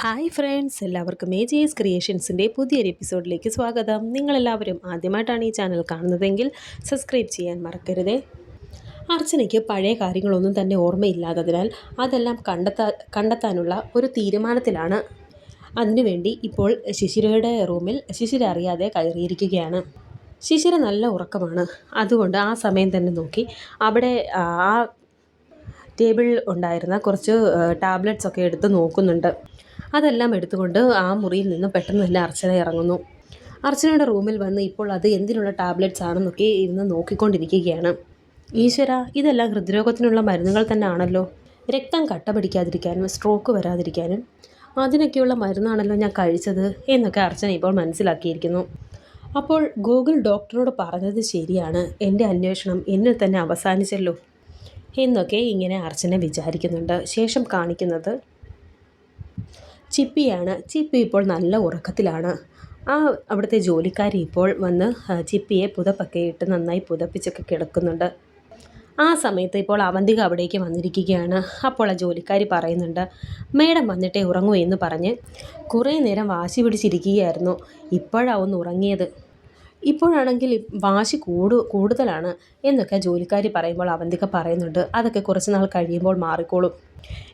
Hi friends എല്ലാവർക്കും A G S ക്രിയേഷൻസിന്റെ പുതിയൊരു എപ്പിസോഡിലേക്ക് സ്വാഗതം. നിങ്ങളെല്ലാവരും ആദ്യമായിട്ടാണ് ഈ ചാനൽ കാണുന്നതെങ്കിൽ സബ്സ്ക്രൈബ് ചെയ്യാൻ മറക്കരുതേ. അർച്ചനയ്ക്ക് പഴയ കാര്യങ്ങളൊന്നും തന്നെ ഓർമ്മയില്ലാത്തതിനാൽ അതെല്ലാം കണ്ടെത്താ കണ്ടെത്താനുള്ള ഒരു തീരുമാനത്തിലാണ്. അതിനുവേണ്ടി ഇപ്പോൾ ശിശിരയുടെ റൂമിൽ ശിശിര അറിയാതെ കയറിയിരിക്കുകയാണ്. ശിശിര നല്ല ഉറക്കമാണ്. അതുകൊണ്ട് ആ സമയം തന്നെ നോക്കി അവിടെ ആ ടേബിളിൽ ഉണ്ടായിരുന്ന കുറച്ച് ടാബ്ലറ്റ്സ് ഒക്കെ എടുത്ത് നോക്കുന്നുണ്ട്. അതെല്ലാം എടുത്തുകൊണ്ട് ആ മുറിയിൽ നിന്ന് പെട്ടെന്ന് തന്നെ അർച്ചന ഇറങ്ങുന്നു. അർച്ചനയുടെ റൂമിൽ വന്ന് ഇപ്പോൾ അത് എന്തിനുള്ള ടാബ്ലറ്റ്സ് ആണെന്നൊക്കെ ഇരുന്ന് നോക്കിക്കൊണ്ടിരിക്കുകയാണ്. ഈശ്വര ഇതെല്ലാം ഹൃദ്രോഗത്തിനുള്ള മരുന്നുകൾ തന്നെ ആണല്ലോ രക്തം കട്ട പിടിക്കാതിരിക്കാനും സ്ട്രോക്ക് വരാതിരിക്കാനും അതിനൊക്കെയുള്ള മരുന്നാണല്ലോ ഞാൻ കഴിച്ചത് എന്നൊക്കെ അർച്ചന ഇപ്പോൾ മനസ്സിലാക്കിയിരിക്കുന്നു. അപ്പോൾ ഗൂഗിൾ ഡോക്ടറോട് പറഞ്ഞത് ശരിയാണ്. എന്റെ അന്വേഷണം എന്നിൽ തന്നെ അവസാനിച്ചല്ലോ എന്നൊക്കെ ഇങ്ങനെ അർച്ചന വിചാരിക്കുന്നുണ്ട്. ശേഷം കാണിക്കുന്നത് ചിപ്പിയാണ്. ചിപ്പി ഇപ്പോൾ നല്ല ഉറക്കത്തിലാണ്. ആ അവിടുത്തെ ജോലിക്കാരി ഇപ്പോൾ വന്ന് ചിപ്പിയെ പുതപ്പൊക്കെ ഇട്ട് നന്നായി പുതപ്പിച്ചൊക്കെ കിടക്കുന്നുണ്ട്. ആ സമയത്ത് ഇപ്പോൾ അവന്തിക അവിടേക്ക് വന്നിരിക്കുകയാണ്. അപ്പോൾ ആ ജോലിക്കാരി പറയുന്നുണ്ട് മേഡം വന്നിട്ടേ ഉറങ്ങൂ എന്ന് പറഞ്ഞ് കുറേ നേരം വാശി പിടിച്ചിരിക്കുകയായിരുന്നു. ഇപ്പോഴാണ് ഒന്ന് ഉറങ്ങിയത്. ഇപ്പോഴാണെങ്കിൽ വാശി കൂടു കൂടുതലാണ് എന്നൊക്കെ ജോലിക്കാരി പറയുമ്പോൾ അവന്തിക പറയുന്നുണ്ട്. അതൊക്കെ കുറച്ച് നാൾ കഴിയുമ്പോൾ മാറിക്കോളും.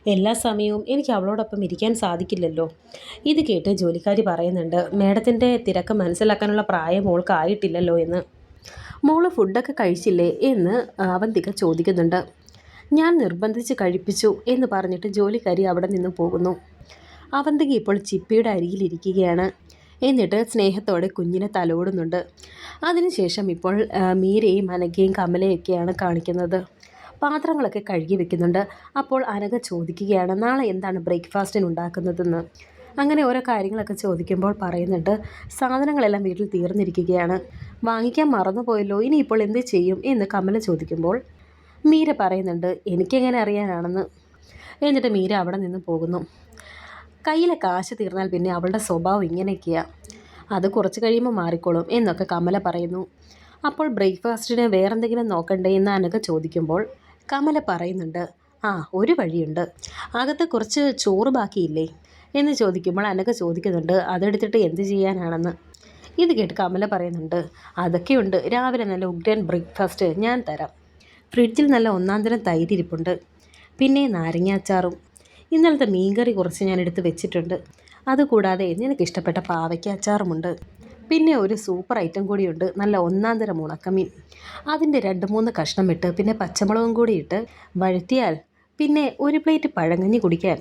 എല്ലാ സമയവും എനിക്ക് അവളോടൊപ്പം ഇരിക്കാൻ സാധിക്കില്ലല്ലോ. ഇത് കേട്ട് ജോലിക്കാരി പറയുന്നുണ്ട് മേഡത്തിന്റെ തിരക്ക് മനസ്സിലാക്കാനുള്ള പ്രായം മോൾക്കായിട്ടില്ലല്ലോ എന്ന്. മോൾ ഫുഡൊക്കെ കഴിച്ചില്ലേ എന്ന് അവന്തിക ചോദിക്കുന്നുണ്ട്. ഞാൻ നിർബന്ധിച്ച് കഴിപ്പിച്ചു എന്ന് പറഞ്ഞിട്ട് ജോലിക്കാരി അവിടെ നിന്ന് പോകുന്നു. അവന്തിക ഇപ്പോൾ ചിപ്പിയുടെ അരികിലിരിക്കുകയാണ് എന്നിട്ട് സ്നേഹത്തോടെ കുഞ്ഞിനെ തലോടുന്നുണ്ട്. അതിനുശേഷം ഇപ്പോൾ മീരയും അനഘയും കമലയൊക്കെയാണ് കാണിക്കുന്നത്. പാത്രങ്ങളൊക്കെ കഴുകി വെക്കുന്നുണ്ട്. അപ്പോൾ അനഘ ചോദിക്കുകയാണ് നാളെ എന്താണ് ബ്രേക്ക്ഫാസ്റ്റിന് ഉണ്ടാക്കുന്നതെന്ന്? അങ്ങനെ ഓരോ കാര്യങ്ങളൊക്കെ ചോദിക്കുമ്പോൾ പറയുന്നുണ്ട് സാധനങ്ങളെല്ലാം വീട്ടിൽ തീർന്നിരിക്കുകയാണ്. വാങ്ങിക്കാൻ മറന്നുപോയല്ലോ ഇനി ഇപ്പോൾ എന്ത് ചെയ്യും? എന്ന് കമല ചോദിക്കുമ്പോൾ മീര പറയുന്നുണ്ട് എനിക്കെങ്ങനെ അറിയാനാണെന്ന്. എന്നിട്ട് മീര അവിടെ നിന്ന് പോകുന്നു. കയ്യിലെ കാശ് തീർന്നാൽ പിന്നെ അവളുടെ സ്വഭാവം ഇങ്ങനെയൊക്കെയാണ് അത് കുറച്ച് കഴിയുമ്പോൾ മാറിക്കോളും എന്നൊക്കെ കമല പറയുന്നു. അപ്പോൾ ബ്രേക്ക്ഫാസ്റ്റിന് വേറെന്തെങ്കിലും നോക്കണ്ടേ എന്ന് അനക ചോദിക്കുമ്പോൾ കമല പറയുന്നുണ്ട് ആ ഒരു വഴിയുണ്ട്. അകത്ത് കുറച്ച് ചോറ് ബാക്കിയില്ലേ? എന്ന് ചോദിക്കുമ്പോൾ അനക ചോദിക്കുന്നുണ്ട് അതെടുത്തിട്ട് എന്ത് ചെയ്യാനാണെന്ന്? ഇത് കേട്ട് കമല പറയുന്നുണ്ട് അതൊക്കെയുണ്ട്. രാവിലെ നല്ല ഉഗ്രൻ ബ്രേക്ക്ഫാസ്റ്റ് ഞാൻ തരാം. ഫ്രിഡ്ജിൽ നല്ല ഒന്നാം തരം തൈരിരിപ്പുണ്ട് പിന്നെ നാരങ്ങാച്ചാറും ഇന്നലത്തെ മീൻകറി കുറച്ച് ഞാൻ എടുത്ത് വെച്ചിട്ടുണ്ട്. അതുകൂടാതെ എനിക്കിഷ്ടപ്പെട്ട പാവയ്ക്ക അച്ചാറുമുണ്ട്. പിന്നെ ഒരു സൂപ്പർ ഐറ്റം കൂടിയുണ്ട്. നല്ല ഒന്നാം തരം ഉണക്കമീൻ. അതിന്റെ രണ്ട് മൂന്ന് കഷ്ണം ഇട്ട് പിന്നെ പച്ചമുളകും കൂടി ഇട്ട് വഴറ്റിയാൽ പിന്നെ ഒരു പ്ലേറ്റ് പഴങ്കഞ്ഞി കുടിക്കാൻ.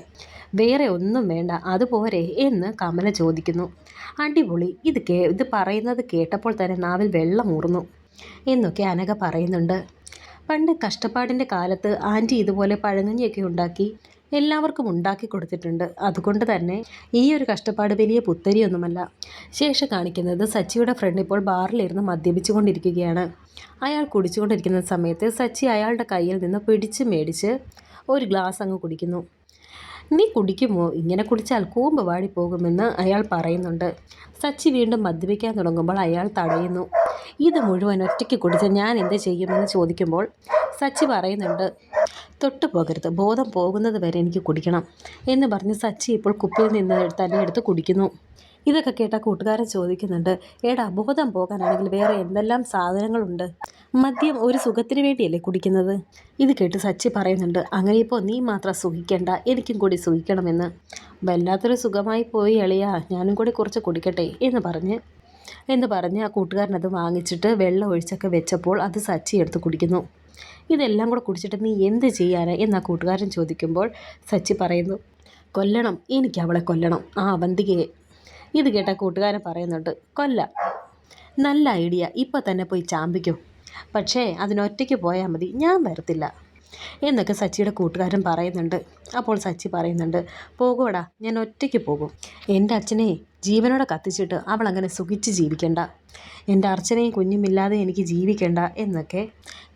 വേറെ ഒന്നും വേണ്ട അതുപോരെ എന്ന് കമല ചോദിക്കുന്നു. അടിപൊളി. ഇത് കേ ഇത് പറയുന്നത് കേട്ടപ്പോൾ തന്നെ നാവിൽ വെള്ളം ഊറുന്നു എന്നൊക്കെ അനഘ പറയുന്നുണ്ട്. പണ്ട് കഷ്ടപ്പാടിന്റെ കാലത്ത് ആന്റി ഇതുപോലെ പഴങ്കഞ്ഞിയൊക്കെ ഉണ്ടാക്കി. എല്ലാവർക്കും ഉണ്ടാക്കി കൊടുത്തിട്ടുണ്ട്. അതുകൊണ്ട് തന്നെ ഈ ഒരു കഷ്ടപ്പാട് വലിയ പുത്തരിയൊന്നുമല്ല. ശേഷം കാണിക്കുന്നത് സച്ചിയുടെ ഫ്രണ്ട് ഇപ്പോൾ ബാറിലിരുന്ന് മദ്യപിച്ചുകൊണ്ടിരിക്കുകയാണ്. അയാൾ കുടിച്ചുകൊണ്ടിരിക്കുന്ന സമയത്ത് സച്ചി അയാളുടെ കയ്യിൽ നിന്ന് പിടിച്ച് മേടിച്ച് ഒരു ഗ്ലാസ് അങ്ങ് കുടിക്കുന്നു. നീ കുടിക്കുമോ? ഇങ്ങനെ കുടിച്ചാൽ കൂമ്പ് വാടിപ്പോകുമെന്ന് അയാൾ പറയുന്നുണ്ട്. സച്ചി വീണ്ടും മദ്യപിക്കാൻ തുടങ്ങുമ്പോൾ അയാൾ തടയുന്നു. ഇത് മുഴുവൻ ഒറ്റയ്ക്ക് കുടിച്ച ഞാൻ എന്ത് ചെയ്യുമെന്ന് ചോദിക്കുമ്പോൾ സച്ചി പറയുന്നുണ്ട് തൊട്ടു പോകരുത്. ബോധം പോകുന്നത് വരെ എനിക്ക് കുടിക്കണം എന്ന് പറഞ്ഞ് സച്ചി ഇപ്പോൾ കുപ്പിയിൽ നിന്ന് തന്നെ എടുത്ത് കുടിക്കുന്നു. ഇതൊക്കെ കേട്ട കൂട്ടുകാരൻ ചോദിക്കുന്നുണ്ട് ഏടാ ബോധം പോകാനാണെങ്കിൽ വേറെ എന്തെല്ലാം സാധനങ്ങളുണ്ട്? മദ്യം ഒരു സുഖത്തിന് വേണ്ടിയല്ലേ കുടിക്കുന്നത്? ഇത് കേട്ട് സച്ചി പറയുന്നുണ്ട് അങ്ങനെ ഇപ്പോൾ നീ മാത്രം സുഖിക്കേണ്ട. എനിക്കും കൂടി സുഖിക്കണമെന്ന്. വല്ലാത്തൊരു സുഖമായി പോയി എളിയാ ഞാനും കൂടി കുറച്ച് കുടിക്കട്ടെ എന്ന് പറഞ്ഞ് എന്ന് പറഞ്ഞ് ആ കൂട്ടുകാരനത് വാങ്ങിച്ചിട്ട് വെള്ളം ഒഴിച്ചൊക്കെ വെച്ചപ്പോൾ അത് സച്ചി എടുത്ത് കുടിക്കുന്നു. ഇതെല്ലാം കൂടെ കുടിച്ചിട്ട് നീ എന്ത് ചെയ്യാനാ എന്നാ കൂട്ടുകാരൻ ചോദിക്കുമ്പോൾ സച്ചി പറയുന്നു കൊല്ലണം എനിക്ക് അവളെ കൊല്ലണം. ആ അവന്തികയെ ഇത് കേട്ട കൂട്ടുകാരൻ പറയുന്നുണ്ട് കൊല്ല. നല്ല ഐഡിയ ഇപ്പം തന്നെ പോയി ചാമ്പിക്കും. പക്ഷേ അതിനൊറ്റയ്ക്ക് പോയാൽ മതി ഞാൻ വരത്തില്ല. എന്നൊക്കെ സച്ചിയുടെ കൂട്ടുകാരൻ പറയുന്നുണ്ട്. അപ്പോൾ സച്ചി പറയുന്നുണ്ട് പോകൂടാ ഞാൻ ഒറ്റയ്ക്ക് പോകും. എന്റെ അച്ഛനെ ജീവനോടെ കത്തിച്ചിട്ട് അവൾ അങ്ങനെ സുഖിച്ച് ജീവിക്കണ്ട. എന്റെ അർച്ചനയും കുഞ്ഞുമില്ലാതെ എനിക്ക് ജീവിക്കണ്ട എന്നൊക്കെ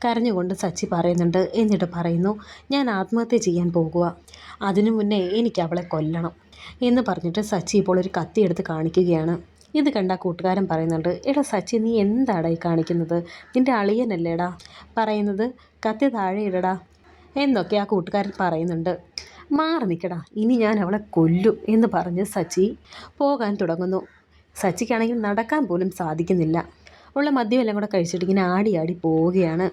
കരഞ്ഞുകൊണ്ട് സച്ചി പറയുന്നുണ്ട്. എന്നിട്ട് പറയുന്നു ഞാൻ ആത്മഹത്യ ചെയ്യാൻ പോകുക. അതിനു മുന്നേ എനിക്ക് അവളെ കൊല്ലണം എന്ന് പറഞ്ഞിട്ട് സച്ചി ഇപ്പോൾ ഒരു കത്തി എടുത്ത് കാണിക്കുകയാണ്. ഇത് കണ്ട കൂട്ടുകാരൻ പറയുന്നുണ്ട് എടാ സച്ചി നീ എന്താടാ ഈ കാണിക്കുന്നത്? നിന്റെ അളിയനല്ലേടാ? പറയുന്നത് കത്തി താഴെ ഇടടാ എന്നൊക്കെ ആ കൂട്ടുകാരൻ പറയുന്നുണ്ട്. മാറി നിൽക്കടാ. ഇനി ഞാൻ അവളെ കൊല്ലും എന്ന് പറഞ്ഞ് സച്ചി പോകാൻ തുടങ്ങുന്നു. സച്ചിക്കാണെങ്കിൽ നടക്കാൻ പോലും സാധിക്കുന്നില്ല. ഉള്ള മദ്യമെല്ലാം കൂടെ കഴിച്ചിട്ട് ഇങ്ങനെ ആടി ആടി പോവുകയാണ്.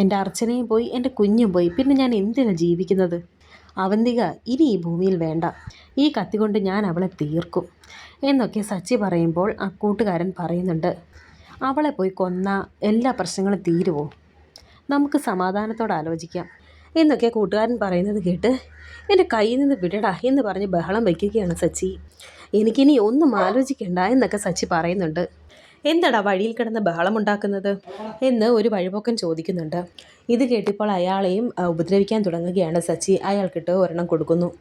എന്റെ അർച്ചനയും പോയി എന്റെ കുഞ്ഞും പോയി. പിന്നെ ഞാൻ എന്തിനാണ് ജീവിക്കുന്നത്? അവന്തിക ഇനി ഈ ഭൂമിയിൽ വേണ്ട. ഈ കത്തി കൊണ്ട് ഞാൻ അവളെ തീർക്കും. എന്നൊക്കെ സച്ചി പറയുമ്പോൾ ആ കൂട്ടുകാരൻ പറയുന്നുണ്ട്. അവളെ പോയി കൊന്ന എല്ലാ പ്രശ്നങ്ങളും തീരുവോ? നമുക്ക് സമാധാനത്തോടെ ആലോചിക്കാം. എന്നൊക്കെ കൂട്ടുകാരൻ പറയുന്നത് കേട്ട് എന്റെ കയ്യിൽ നിന്ന് വിടടാ എന്ന് പറഞ്ഞ് ബഹളം വയ്ക്കുകയാണ് സച്ചി. എനിക്കിനി ഒന്നും ആലോചിക്കണ്ട എന്നൊക്കെ സച്ചി പറയുന്നുണ്ട്. എന്താടാ വഴിയിൽ കിടന്ന് ബഹളമുണ്ടാക്കുന്നത്? എന്ന് ഒരു വഴിപോക്കൻ ചോദിക്കുന്നുണ്ട്. ഇത് കേട്ടിപ്പോൾ അയാളെയും ഉപദ്രവിക്കാൻ തുടങ്ങുകയാണ് സച്ചി. അയാൾക്കിട്ട് ഒരെണ്ണം കൊടുക്കുന്നു.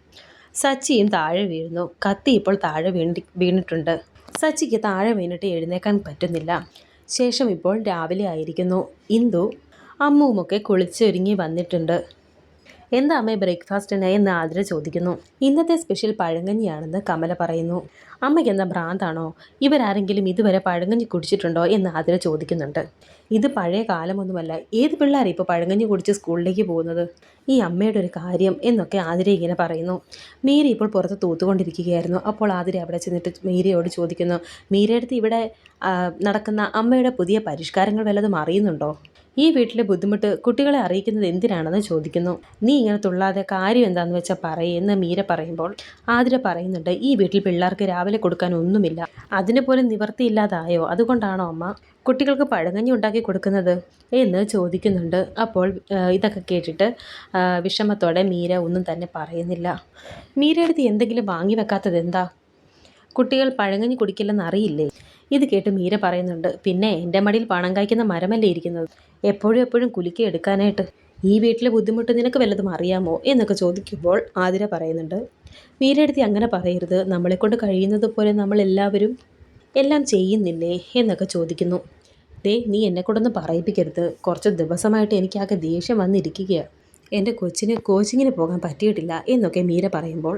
സച്ചിയും താഴെ വീഴുന്നു. കത്തി ഇപ്പോൾ താഴെ വീണ്ടി വീണിട്ടുണ്ട്. സച്ചിക്ക് താഴെ വീണിട്ട് എഴുന്നേക്കാൻ പറ്റുന്നില്ല. ശേഷം ഇപ്പോൾ രാവിലെ ആയിരിക്കുന്നു. ഇന്ദു അമ്മുവുമൊക്കെ കുളിച്ചൊരുങ്ങി വന്നിട്ടുണ്ട്. എന്താ അമ്മേ ബ്രേക്ക്ഫാസ്റ്റിന് എന്ന് ആതിര ചോദിക്കുന്നു. ഇന്നത്തെ സ്പെഷ്യൽ പഴങ്കഞ്ഞിയാണെന്ന് കമല പറയുന്നു. അമ്മയ്ക്ക് എന്താ ഭ്രാന്താണോ? ഇവരാരെങ്കിലും ഇതുവരെ പഴങ്കഞ്ഞി കുടിച്ചിട്ടുണ്ടോ എന്ന് ആതിര ചോദിക്കുന്നുണ്ട്. ഇത് പഴയ കാലമൊന്നുമല്ല. ഏത് പിള്ളേർ ഇപ്പോൾ പഴങ്കഞ്ഞി കുടിച്ച് സ്കൂളിലേക്ക് പോകുന്നത്? ഈ അമ്മയുടെ ഒരു കാര്യം എന്നൊക്കെ ആതിര ഇങ്ങനെ പറയുന്നു. മീര ഇപ്പോൾ പുറത്ത് തൂത്തുകൊണ്ടിരിക്കുകയായിരുന്നു. അപ്പോൾ ആതിര അവിടെ ചെന്നിട്ട് മീരയോട് ചോദിക്കുന്നു മീരയടുത്ത് ഇവിടെ നടക്കുന്ന അമ്മയുടെ പുതിയ പരിഷ്കാരങ്ങൾ വല്ലതും അറിയുന്നുണ്ടോ? ഈ വീട്ടിലെ ബുദ്ധിമുട്ട് കുട്ടികളെ അറിയിക്കുന്നത് എന്തിനാണെന്ന് ചോദിക്കുന്നു. നീ ഇങ്ങനെ തുള്ളാതെ കാര്യം എന്താണെന്ന് വെച്ചാൽ പറയെന്ന് മീര പറയുമ്പോൾ ആതിര പറയുന്നുണ്ട് ഈ വീട്ടിൽ പിള്ളേർക്ക് രാവിലെ കൊടുക്കാൻ ഒന്നുമില്ല. അതിനെ പോലും നിവർത്തിയില്ലാതായോ? അതുകൊണ്ടാണോ അമ്മ കുട്ടികൾക്ക് പഴങ്കഞ്ഞി ഉണ്ടാക്കി കൊടുക്കുന്നത്? എന്ന് ചോദിക്കുന്നുണ്ട്. അപ്പോൾ ഇതൊക്കെ കേട്ടിട്ട് വിഷമത്തോടെ മീര ഒന്നും തന്നെ പറയുന്നില്ല. മീരയെടുത്ത് എന്തെങ്കിലും വാങ്ങി വെക്കാത്തത് എന്താ? കുട്ടികൾ പഴങ്കഞ്ഞി കുടിക്കില്ലെന്ന് അറിയില്ലേ? ഇത് കേട്ട് മീര പറയുന്നുണ്ട് പിന്നെ എന്റെ മടിയിൽ പണം കായ്ക്കുന്ന മരമല്ലേ ഇരിക്കുന്നത്? എപ്പോഴും എപ്പോഴും കുലുക്കി എടുക്കാനായിട്ട് ഈ വീട്ടിലെ ബുദ്ധിമുട്ട് നിനക്ക് വല്ലതും അറിയാമോ? എന്നൊക്കെ ചോദിക്കുമ്പോൾ ആതിര പറയുന്നുണ്ട് മീരയെടുത്തി അങ്ങനെ പറയരുത്. നമ്മളെക്കൊണ്ട് കഴിയുന്നത് പോലെ നമ്മളെല്ലാവരും എല്ലാം ചെയ്യുന്നില്ലേ? എന്നൊക്കെ ചോദിക്കുന്നു. ദേ നീ എന്നെക്കൊണ്ടൊന്ന് പറയിപ്പിക്കരുത്. കുറച്ച് ദിവസമായിട്ട് എനിക്കാകെ ദേഷ്യം വന്നിരിക്കുകയാണ് എന്റെ കൊച്ചിന് കോച്ചിങ്ങിന് പോകാൻ പറ്റിയിട്ടില്ല എന്നൊക്കെ മീര പറയുമ്പോൾ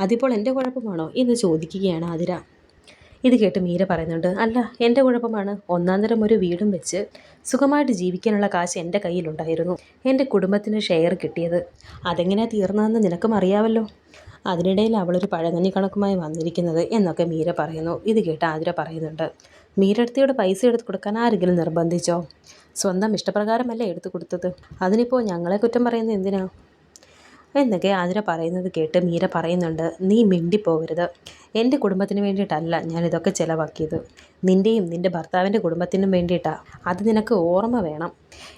അതിപ്പോൾ എന്റെ കുഴപ്പമാണോ? എന്ന് ചോദിക്കുകയാണ് ആതിര. ഇത് കേട്ട് മീര പറയുന്നുണ്ട് അല്ല എന്റെ കുഴപ്പമാണ്. ഒന്നാം തരം ഒരു വീടും വെച്ച് സുഖമായിട്ട് ജീവിക്കാനുള്ള കാശ് എന്റെ കയ്യിലുണ്ടായിരുന്നു. എന്റെ കുടുംബത്തിന് ഷെയർ കിട്ടിയത്. അതെങ്ങനെ തീർന്നതെന്ന് നിനക്കും അറിയാമല്ലോ അതിനിടയിൽ അവളൊരു പഴങ്ങഞ്ഞി കണക്കുമായി വന്നിരിക്കുന്നത് എന്നൊക്കെ മീര പറയുന്നു. ഇത് കേട്ട് ആതിര പറയുന്നുണ്ട് മീരടുത്തിയോട് പൈസ എടുത്തു കൊടുക്കാൻ ആരെങ്കിലും നിർബന്ധിച്ചോ? സ്വന്തം ഇഷ്ടപ്രകാരമല്ലേ എടുത്തു കൊടുത്തത്? അതിനിപ്പോൾ ഞങ്ങളെ കുറ്റം പറയുന്നത് എന്തിനാ? എന്നൊക്കെ ആതിര പറയുന്നത് കേട്ട് മീര പറയുന്നുണ്ട് നീ മിണ്ടിപ്പോകരുത്. എന്റെ കുടുംബത്തിന് വേണ്ടിയിട്ടല്ല ഞാൻ ഇതൊക്കെ ചിലവാക്കിയത്. നിന്റെയും നിന്റെ ഭർത്താവിന്റെ കുടുംബത്തിനും വേണ്ടിയിട്ടാണ് അത് നിനക്ക് ഓർമ്മ വേണം.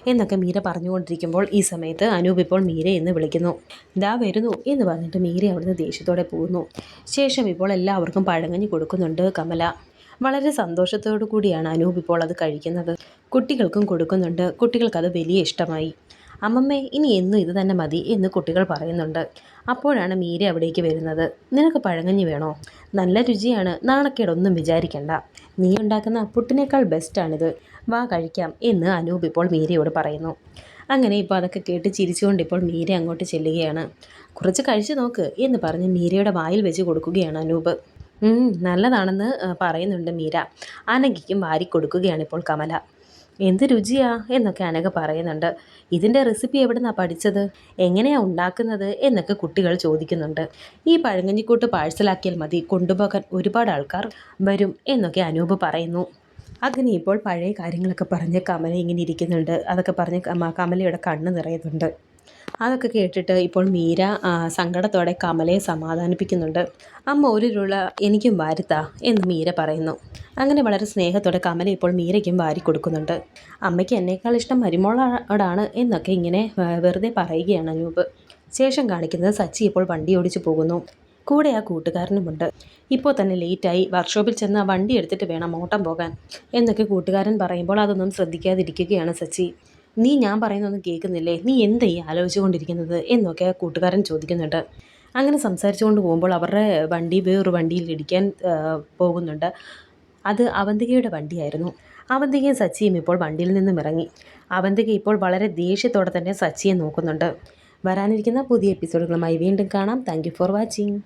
എന്നൊക്കെ മീര പറഞ്ഞുകൊണ്ടിരിക്കുമ്പോൾ ഈ സമയത്ത് അനൂപ് ഇപ്പോൾ മീര എന്ന് വിളിക്കുന്നു. ദാ വരുന്നു എന്ന് പറഞ്ഞിട്ട് മീര അവിടുന്ന് ദേഷ്യത്തോടെ പോകുന്നു. ശേഷം ഇപ്പോൾ എല്ലാവർക്കും പഴങ്ങഞ്ഞു കൊടുക്കുന്നുണ്ട് കമല. വളരെ സന്തോഷത്തോടു കൂടിയാണ് അനൂപ് ഇപ്പോൾ അത് കഴിക്കുന്നത്. കുട്ടികൾക്കും കൊടുക്കുന്നുണ്ട്. കുട്ടികൾക്കത് വലിയ ഇഷ്ടമായി. അമ്മമ്മേ ഇനി എന്നും ഇത് തന്നെ മതി എന്ന് കുട്ടികൾ പറയുന്നുണ്ട്. അപ്പോഴാണ് മീര അവിടേക്ക് വരുന്നത്. നിനക്ക് പഴങ്ങഞ്ഞി വേണോ? നല്ല രുചിയാണ്. നാണക്കേടൊന്നും വിചാരിക്കണ്ട. നീ ഉണ്ടാക്കുന്ന പുട്ടിനേക്കാൾ ബെസ്റ്റാണിത് വാ കഴിക്കാം എന്ന് അനൂപ് ഇപ്പോൾ മീരയോട് പറയുന്നു. അങ്ങനെ ഇപ്പോൾ അതൊക്കെ കേട്ട് ചിരിച്ചുകൊണ്ട് ഇപ്പോൾ മീര അങ്ങോട്ട് ചെല്ലുകയാണ്. കുറച്ച് കഴിച്ചു നോക്ക് എന്ന് പറഞ്ഞ് മീരയുടെ വായിൽ വെച്ച് കൊടുക്കുകയാണ് അനൂപ്. നല്ലതാണെന്ന് പറയുന്നുണ്ട് മീര. അനങ്കിക്കും വാരി കൊടുക്കുകയാണ് ഇപ്പോൾ കമല. എന്ത് രുചിയാ എന്നൊക്കെ അനഘ പറയുന്നുണ്ട്. ഇതിന്റെ റെസിപ്പി എവിടെ നിന്നാണ് പഠിച്ചത്? എങ്ങനെയാണ് ഉണ്ടാക്കുന്നത് എന്നൊക്കെ കുട്ടികൾ ചോദിക്കുന്നുണ്ട്. ഈ പഴങ്കഞ്ഞിക്കൂട്ട് പാഴ്സലാക്കിയാൽ മതി. കൊണ്ടുപോകാൻ ഒരുപാട് ആൾക്കാർ വരും എന്നൊക്കെ അനൂപ് പറയുന്നു. അങ്ങനെ ഇപ്പോൾ പഴയ കാര്യങ്ങളൊക്കെ പറഞ്ഞ് കമല ഇങ്ങനെ ഇരിക്കുന്നുണ്ട്. അതൊക്കെ പറഞ്ഞ് കമലയുടെ കണ്ണ് നിറയുന്നുണ്ട്. അതൊക്കെ കേട്ടിട്ട് ഇപ്പോൾ മീര സങ്കടത്തോടെ കമലയെ സമാധാനിപ്പിക്കുന്നുണ്ട്. അമ്മ ഒരു രുള എനിക്കും വാരുത്താ എന്ന് മീര പറയുന്നു. അങ്ങനെ വളരെ സ്നേഹത്തോടെ കമല ഇപ്പോൾ മീരയ്ക്കും വാരി കൊടുക്കുന്നുണ്ട്. അമ്മയ്ക്ക് എന്നേക്കാൾ ഇഷ്ടം മരുമോളോടാണ് എന്നൊക്കെ ഇങ്ങനെ വെറുതെ പറയുകയാണ് അനൂപ്. ശേഷം കാണിക്കുന്നത് സച്ചി ഇപ്പോൾ വണ്ടി ഓടിച്ചു പോകുന്നു. കൂടെ ആ കൂട്ടുകാരനുമുണ്ട്. ഇപ്പോൾ തന്നെ ലേറ്റായി. വർക്ക്ഷോപ്പിൽ ചെന്ന് വണ്ടി എടുത്തിട്ട് വേണം ഓട്ടം പോകാൻ എന്നൊക്കെ കൂട്ടുകാരൻ പറയുമ്പോൾ അതൊന്നും ശ്രദ്ധിക്കാതിരിക്കുകയാണ് സച്ചി. നീ ഞാൻ പറയുന്നൊന്നും കേൾക്കുന്നില്ലേ? നീ എന്താ ഈ ആലോചിച്ചുകൊണ്ടിരിക്കുന്നത്? എന്നൊക്കെ കൂട്ടുകാരൻ ചോദിക്കുന്നുണ്ട്. അങ്ങനെ സംസാരിച്ചുകൊണ്ട് പോകുമ്പോൾ അവരുടെ വണ്ടി വേറൊരു വണ്ടിയിൽ ഇടിക്കാൻ പോകുന്നുണ്ട്. അത് അവന്തികയുടെ വണ്ടിയായിരുന്നു. അവന്തികയും സച്ചിയും ഇപ്പോൾ വണ്ടിയിൽ നിന്നും ഇറങ്ങി. അവന്തിക ഇപ്പോൾ വളരെ ദേഷ്യത്തോടെ തന്നെ സച്ചിയെ നോക്കുന്നുണ്ട്. വരാനിരിക്കുന്ന പുതിയ എപ്പിസോഡുകളുമായി വീണ്ടും കാണാം. Thank for watching